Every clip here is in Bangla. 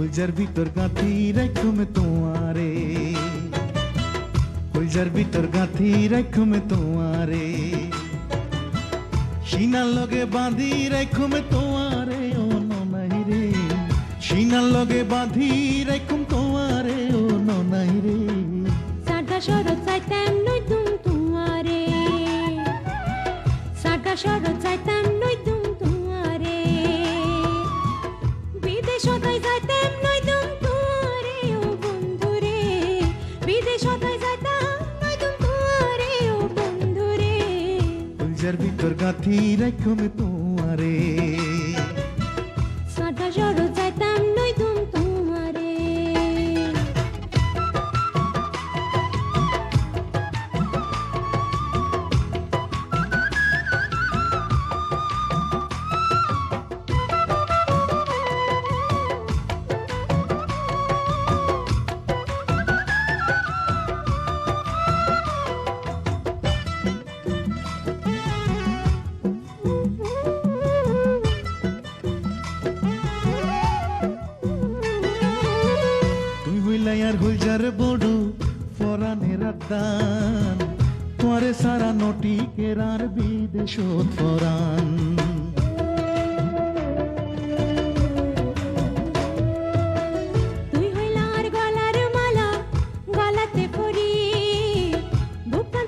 ফুলজার ভিতর গাঁথি রাখুমে তোমারে। ফুলজার ভিতর গাঁথি রাখুমে তোমারে। সিনার লগে বাঁধি রাখুমে তোমারে, ও ননাই রে। সিনার লগে বাঁধি রাখুম তোমারে, ও ননাই রে। সাদা চাইতাম নই তুম তুয়ারে সাদা শরৎ ভিতর গাঁথি রাখুমে তোমারে আর হইজার বড়ু ফরানের দান তোরে সারা নটি কেরার বিদেশ ফরান তুই হইলার গলার মালা গলাতে পরি। বুকান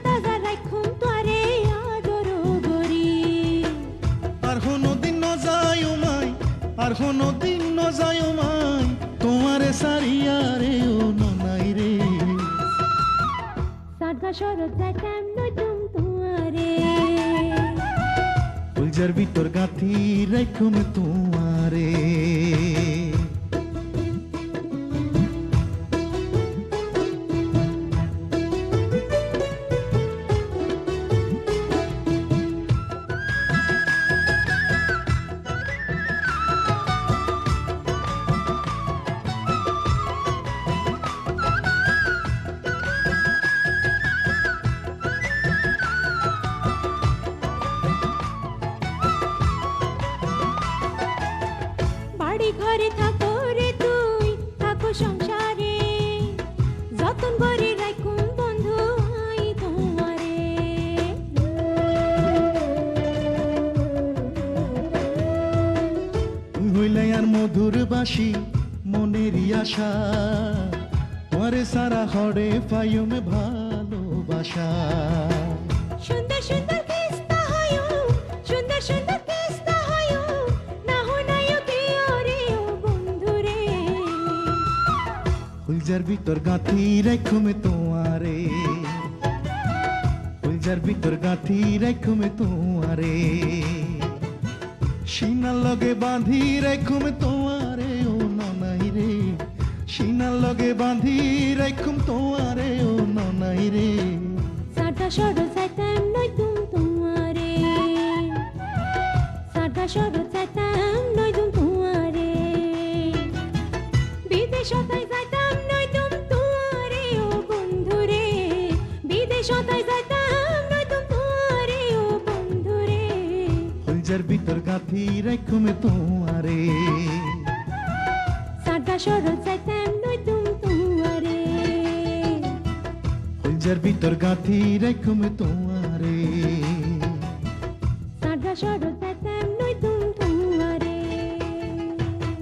সাদা শরৎ যাইতাম নতুন তোমারে? ফুলজার ভিতর গাঁথি রাখুম তোমারে বাড়ি ঘরে থাকো রে তুই থাকো সংসারে। যতন করে রাখুন বন্ধু আই তোমারে। তুই আর মধুর বাসি মনেরই আশা তোমারে সারা হরে পাইমে ভালোবাসা। সুন্দর সুন্দর ফুলজার ভিতর গাঁথি রাখুমে তোমারে ফুলজার ভিতর গাঁথি রাখুমে তোমারে সিনার লগে বাঁধি রাখুমে তোমারে ও ননাই রে সিনার লগে বাঁধি রাখুম তোমারে ও ননাই রে সাদা সরো যাইতাম নই তুম তোমারে সাদা সরো যাইতাম নই তুম তোমারে বিদেশ ফুলজার ভিতর গাথি রাখুমে তোমারে। সাদা সরল চাইতাম নই তুম তোমারে। ফুলজার ভিতর গাথি রাখুমে তোমারে। সাদা সরল যাইতাম